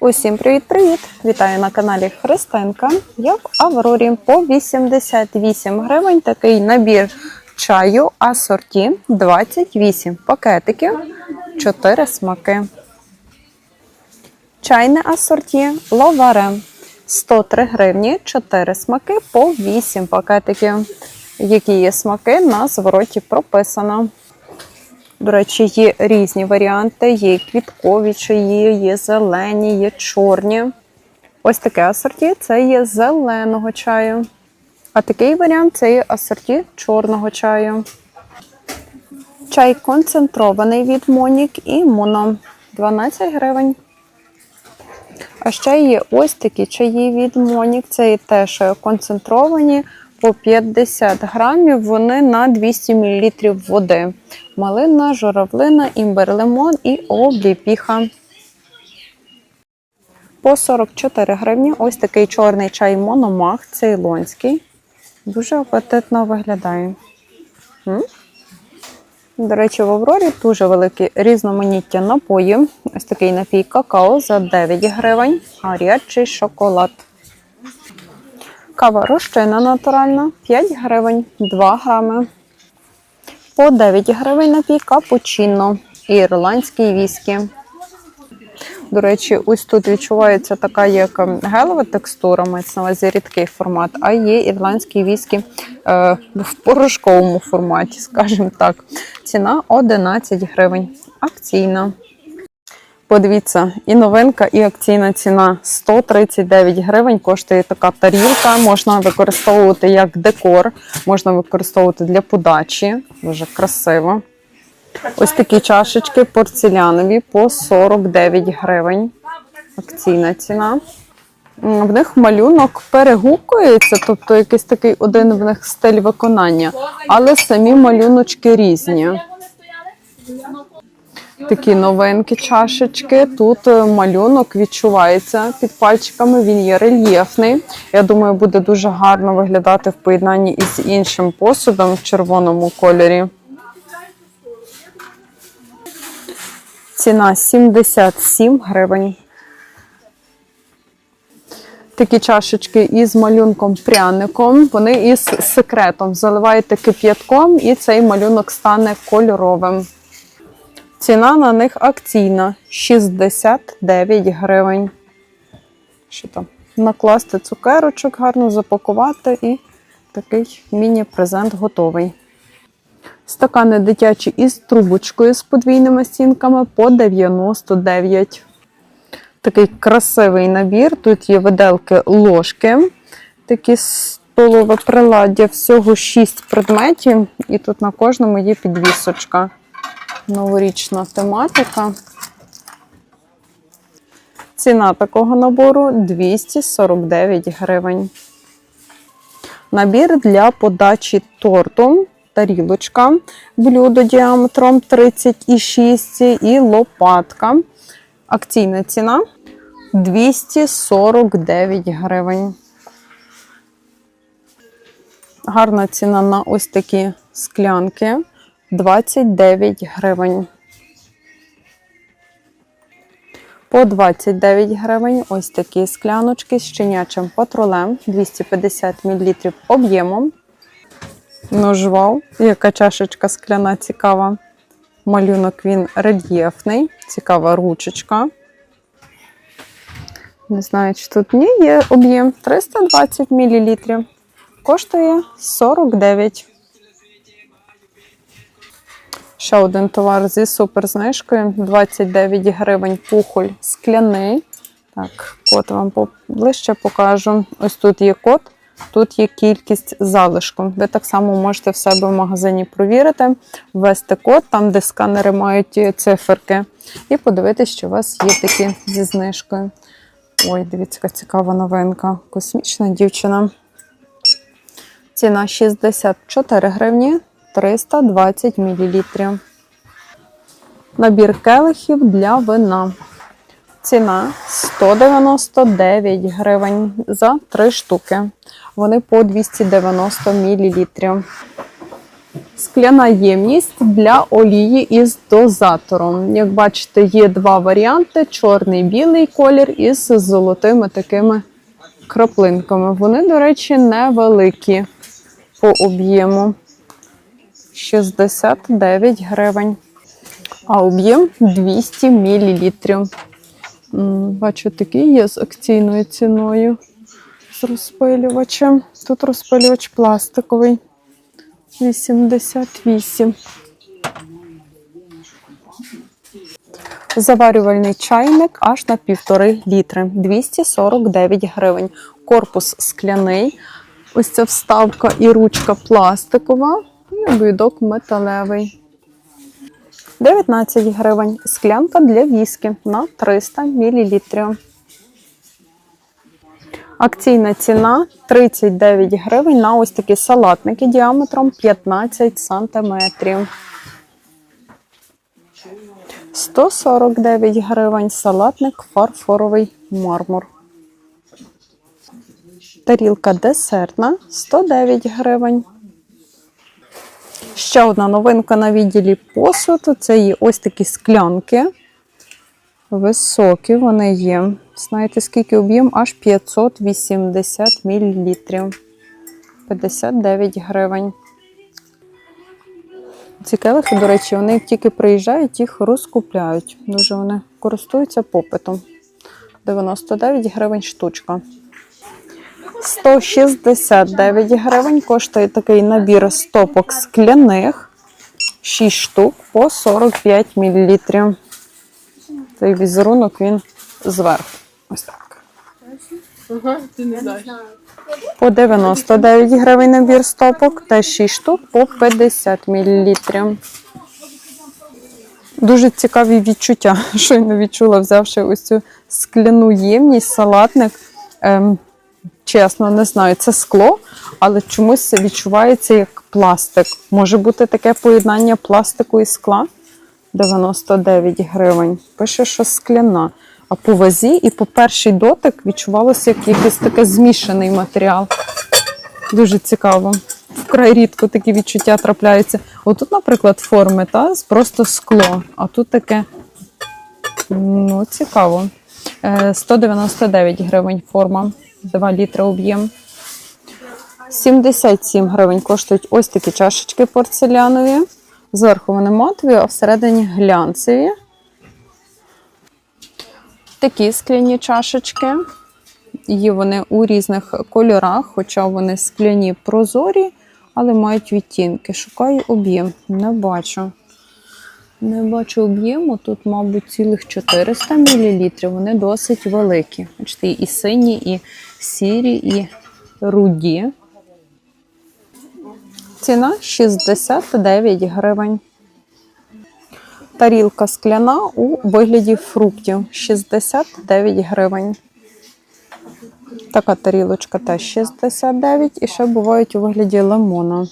Усім привіт-привіт! Вітаю на каналі Христинка. Я в Аврорі по 88 гривень. Такий набір чаю асорті 28 пакетиків, 4 смаки. Чайне асорті ловаре 103 гривні, 4 смаки по 8 пакетиків. Які є смаки на звороті прописано. До речі, є різні варіанти: є квіткові чаї, є зелені, є чорні. Ось таке асорті це є зеленого чаю. А такий варіант це є асорті чорного чаю. Чай концентрований від Монік і Моно 12 гривень. А ще є ось такі чаї від Монік. Це є теж концентровані по 50 грамів. Вони на 200 мл води. Малина, журавлина, імбир, лимон і обліпіха. По 44 гривні ось такий чорний чай Мономах, цейлонський. Дуже апетитно виглядає. До речі, в Аврорі дуже велике різноманіття напоїв. Ось такий напій какао за 9 гривень, гарячий шоколад. Кава розчина натуральна 5 гривень, 2 грами. По 9 гривень напій капучино і ірландський віскі. До речі, ось тут відчувається така як ем, гелева текстура, мається на увазі рідкий формат, а є ірландський віскі е, в порошковому форматі, скажімо так. Ціна 11 гривень. Акційна. Подивіться, і новинка, і акційна ціна 139 гривень. Коштує така тарілка. Можна використовувати як декор, можна використовувати для подачі. Дуже красиво. Ось такі чашечки порцелянові по 49 гривень. Акційна ціна. В них малюнок перегукується, тобто якийсь такий один в них стиль виконання, але самі малюночки різні. Такі новинки чашечки. Тут е, малюнок відчувається під пальчиками, він є рельєфний. Я думаю, буде дуже гарно виглядати в поєднанні із іншим посудом в червоному кольорі. Ціна 77 гривень. Такі чашечки із малюнком пряником. Вони із секретом. Заливаєте кип'ятком і цей малюнок стане кольоровим. Ціна на них акційна 69 гривень. Що там? Накласти цукерочок, гарно запакувати і такий міні-презент готовий. Стакани дитячі із трубочкою з подвійними стінками по 99. Такий красивий набір. Тут є виделки ложки, такі столове приладдя, всього 6 предметів, і тут на кожному є підвісочка. Новорічна тематика. Ціна такого набору 249 гривень. Набір для подачі торту, тарілочка, блюдо діаметром 36 і лопатка. Акційна ціна 249 гривень. Гарна ціна на ось такі склянки 29 гривень. По 29 гривень ось такі скляночки з щенячим патрулем 250 мл об'ємом. Ну, жвав, яка чашечка скляна цікава. Малюнок він рельєфний, цікава ручечка. Не знаю, чи тут ні, є об'єм 320 мл. Коштує 49. Ще один товар зі суперзнижкою 29 гривень пухоль скляний. Так, код вам ближче покажу. Ось тут є код, тут є кількість залишку. Ви так само можете в себе в магазині провірити, ввести код, там, де сканери мають циферки, і подивитися, що у вас є такі зі знижкою. Ой, дивіться, яка цікава новинка. Космічна дівчина. Ціна 64 гривні. 320 мл. Набір келихів для вина. Ціна 199 гривень за 3 штуки. Вони по 290 мл. Скляна ємність для олії із дозатором. Як бачите, є два варіанти: чорний білий колір із золотими такими краплинками. Вони, до речі, невеликі по об'єму. 69 гривень. А об'єм 200 мл. Бачу, такий є з акційною ціною. З розпилювачем. Тут розпилювач пластиковий. 88. Заварювальний чайник аж на півтори літри. 249 гривень. Корпус скляний. Ось ця вставка і ручка пластикова. Обідок металевий. 19 гривень. Склянка для віскі на 300 мл. Акційна ціна 39 гривень на ось такі салатники діаметром 15 сантиметрів. 149 гривень салатник фарфоровий мармур. Тарілка десертна 109 гривень. Ще одна новинка на відділі посуду. Це є ось такі склянки. Високі вони є. Знаєте, скільки об'єм? Аж 580 мл. 59 гривень. Ці келихи, до речі, вони тільки приїжджають, їх розкупляють. Дуже вони користуються попитом. 99 гривень штучка. 169 гривень коштує такий набір стопок скляних. 6 штук по 45 мл. Цей візерунок він зверху. Ось так. По 99 гривень набір стопок та 6 штук по 50 мл. Дуже цікаві відчуття. Щойно відчула, взявши ось цю скляну ємність, салатник. Ем, чесно, не знаю, це скло, але чомусь відчувається як пластик. Може бути таке поєднання пластику і скла? 99 гривень. Пише, що скляна. А по вазі і по перший дотик відчувалося як якийсь такий змішаний матеріал. Дуже цікаво. Вкрай рідко такі відчуття трапляються. Отут, наприклад, форми, та, просто скло, а тут таке ну, цікаво. Е, 199 гривень форма, 2 літри об'єм. 77 гривень коштують ось такі чашечки порцелянові. Зверху вони матові, а всередині глянцеві. Такі скляні чашечки. Є вони у різних кольорах, хоча вони скляні прозорі, але мають відтінки. Шукаю об'єм. Не бачу. Не бачу об'єму. Тут, мабуть, цілих 400 мл. Вони досить великі. Бачите, і сині, і сірі, і руді. Ціна 69 гривень. Тарілка скляна у вигляді фруктів 69 гривень. Така тарілочка теж 69 і ще бувають у вигляді лимона.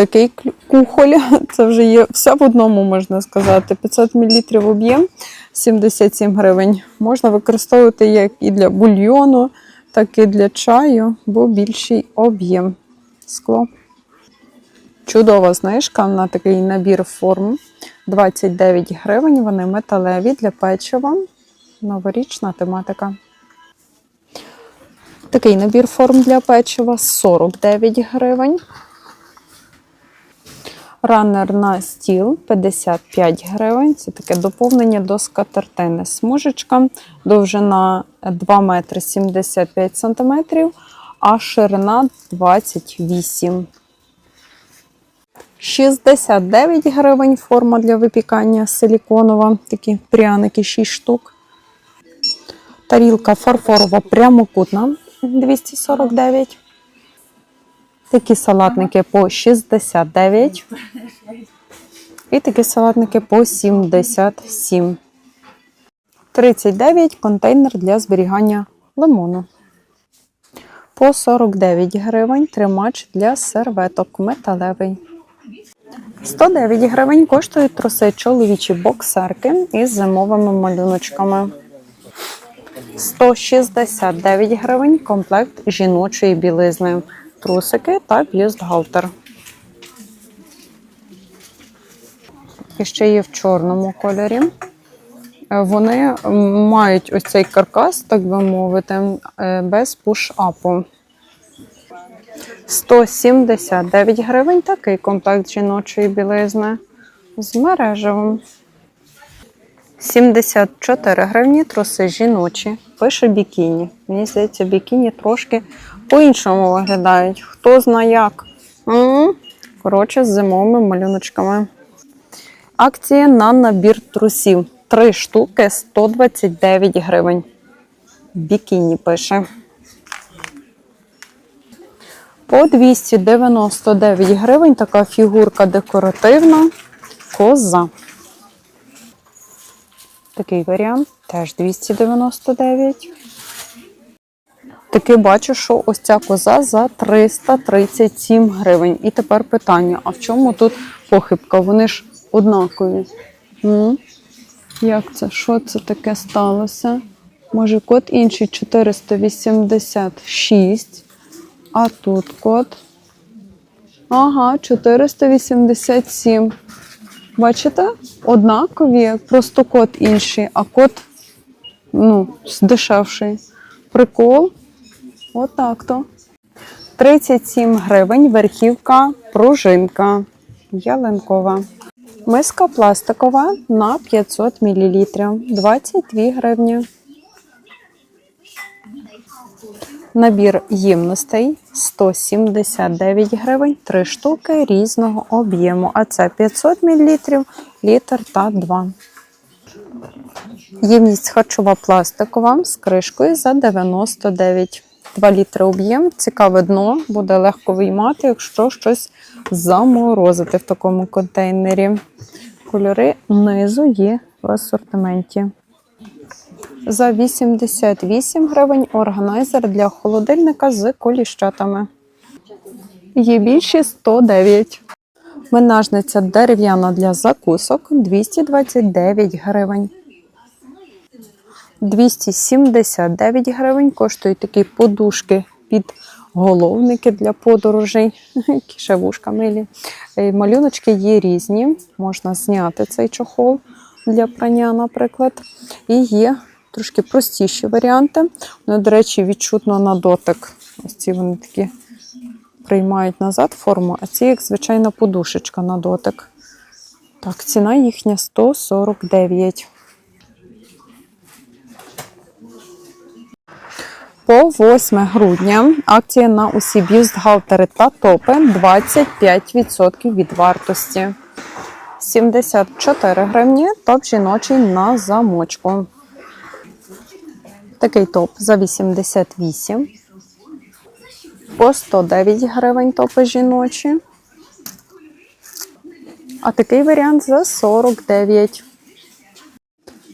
Такий кухоль, це вже є все в одному, можна сказати. 500 мл об'єм 77 гривень. Можна використовувати як і для бульйону, так і для чаю, бо більший об'єм. Скло. Чудова знижка на такий набір форм. 29 гривень. Вони металеві для печива. Новорічна тематика. Такий набір форм для печива 49 гривень. Ранер на стіл 55 гривень. Це таке доповнення до скатертини. Смужечка, довжина 2 метри 75 сантиметрів, а ширина 28 69 гривень форма для випікання силіконова, такі пряники 6 штук. Тарілка фарфорова прямокутна 249. Такі салатники по 69. І такі салатники по 77. 39 контейнер для зберігання лимону. По 49 гривень тримач для серветок металевий. 109 гривень коштують труси чоловічі боксерки із зимовими малюночками. 169 гривень комплект жіночої білизни, трусики та б'єстгалтер. І ще є в чорному кольорі. Вони мають ось цей каркас, так би мовити, е, без пуш-апу. 179 гривень такий комплект жіночої білизни з мережевим. 74 гривні труси жіночі. Пише бікіні. Мені здається, бікіні трошки по-іншому виглядають. Хто знає як. Коротше, з зимовими малюночками. Акція на набір трусів. Три штуки 129 гривень. Бікіні пише. По 299 гривень така фігурка декоративна. Коза. Такий варіант теж 299. Таки бачу, що ось ця коза за 337 гривень. І тепер питання: а в чому тут похибка? Вони ж однакові. М? Як це? Що це таке сталося? Може, код інший 486, а тут код. Ага, 487. Бачите? Однакові, просто код інший, а код ну, дешевший. Прикол. Отак то. 37 гривень верхівка пружинка. Ялинкова. Миска пластикова на 500 мл. 22 гривні. Набір ємностей 179 гривень, 3 штуки різного об'єму. А це 500 мл, літр та 2. Ємність харчова пластикова з кришкою за 99. 2 літри об'єм, цікаве дно, буде легко виймати, якщо щось заморозити в такому контейнері. Кольори низу є в асортименті. За 88 гривень органайзер для холодильника з коліщатами. Є більші 109. Менажниця дерев'яна для закусок 229 гривень. 279 гривень коштують такі подушки під головники для подорожей. Які ще вушка милі. Е, Малюночки є різні. Можна зняти цей чохол для прання, наприклад. І є трошки простіші варіанти. Вони, до речі, відчутно на дотик. Ось ці вони такі приймають назад форму, а ці, як звичайна подушечка на дотик. Так, ціна їхня 149. По 8 грудня акція на усі бюстгальтери та топи 25% від вартості. 74 гривні топ жіночий на замочку. Такий топ за 88. По 109 гривень топи жіночі. А такий варіант за 49.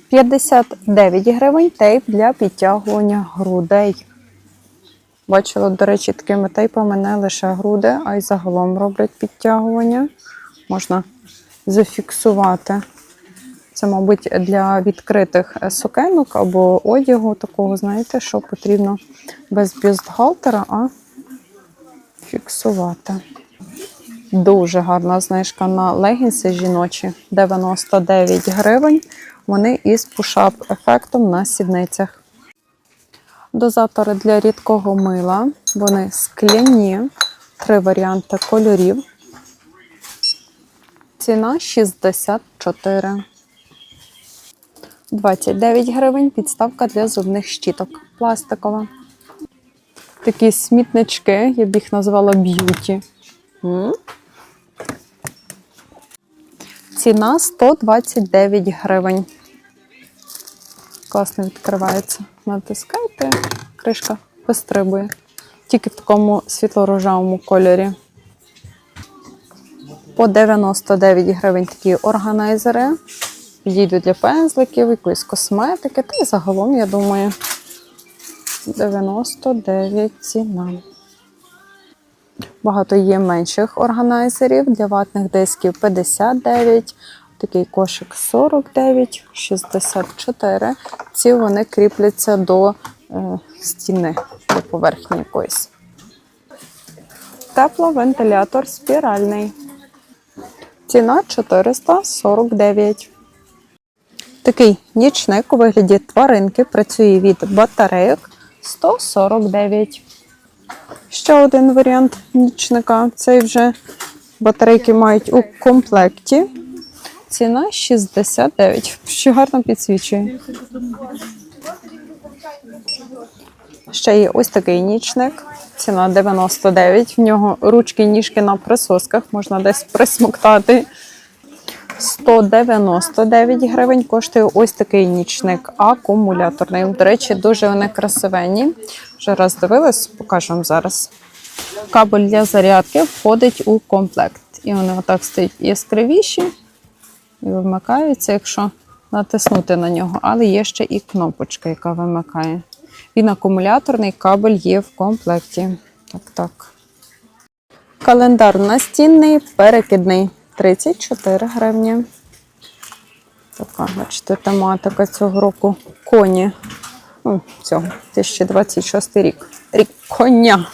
59 гривень тейп для підтягування грудей. Бачила, до речі, такими тейпами не лише груди, а й загалом роблять підтягування. Можна зафіксувати. Це, мабуть, для відкритих сукенок або одягу такого, знаєте, що потрібно без бюстгальтера, а фіксувати. Дуже гарна знижка на легінси жіночі 99 гривень. Вони із пушап ефектом на сідницях. Дозатори для рідкого мила. Вони скляні, три варіанти кольорів. Ціна 64. 29 гривень підставка для зубних щіток. Пластикова. Такі смітнички, я б їх назвала б'юті. Ціна 129 гривень. Класно відкривається. Натискайте, кришка вистрибує. Тільки в такому світло-рожевому кольорі. По 99 гривень такі органайзери. Підійдуть для пензликів, якоїсь косметики. Та й загалом, я думаю, 99 ціна. Багато є менших органайзерів для ватних дисків 59, такий кошик 49, 64. Ці вони кріпляться до е, стіни, до поверхні якоїсь. Тепловентилятор спіральний. Ціна 449. Такий нічник у вигляді тваринки працює від батарейок 149. Ще один варіант нічника. Цей вже батарейки мають у комплекті. Ціна 69. Що гарно підсвічує. Ще є ось такий нічник. Ціна 99. В нього ручки, ніжки на присосках, можна десь присмоктати. 199 гривень коштує ось такий нічник акумуляторний. До речі, дуже вони красивенні. Вже раз дивилась, покажу вам зараз. Кабель для зарядки входить у комплект. І вони отак стоять яскравіші і вимикаються, якщо натиснути на нього. Але є ще і кнопочка, яка вимикає. Він акумуляторний кабель є в комплекті. Так, так. Календар настінний, перекидний 34 гривні. Така, бачите, тематика цього року коні. Ну, цього 2026 рік. Рік коня.